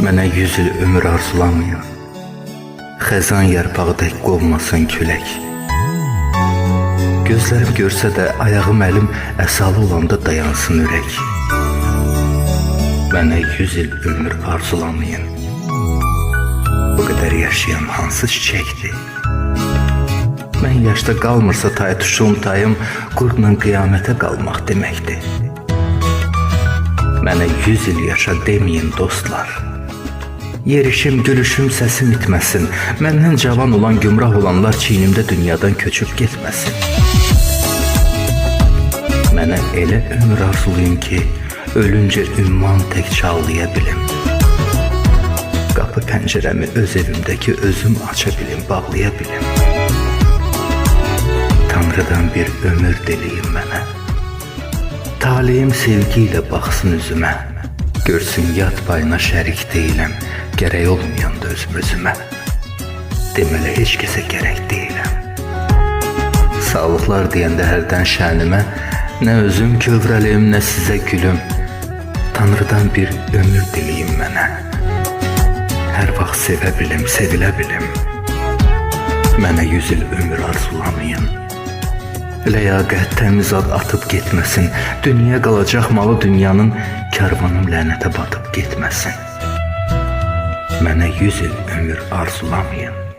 Mənə yüz il ömür arzulamayın. Xəzan yarpağı tək qovmasın külək. Gözlərim görsə də ayağım əlim əsalı olanda dayansın ürək. Mənə yüz il ömür arzulamayın. Bu qədər yaşayan hansı çiçəkdir? Mən yaşda qalmırsa tay tuşum tayım qurla qiyamətə qalmaq deməkdir. Mənə yüz il yaşa deməyin dostlar. Yerişim, gülüşüm, səsim itməsin. Məndən cavan olan, gümrah olanlar çiynimdə dünyadan köçüb getməsin. Mənə elə ömür arzulayın ki, ölüncə ümman tək çağlaya bilim. Qapı pəncərəmi öz evimdəki özüm aça bilim, bağlaya bilim. Tanrıdan bir ömür dileyim mənə. Talihim sevgi ilə baxsın üzümə. Görsün yad payına şərik deyiləm. Gərək olmayanda özüm özümə. Deməli heç kəsə gərək deyiləm. Sağlıqlar deyəndə hərdən şənimə nə özüm kövrəliyim, nə sizə gülüm. Tanrıdan bir ömür dileyim mənə. Hər vaxt sevə bilim, sevilə bilim. Mənə yüz il ömür arzulamayın. Ləyaqət təmiz ad atıb getməsin. Dünya qalacaq malı dünyanın karvanım lənətə batıb getməsin. Mənə yüz il ömür arzulamayın.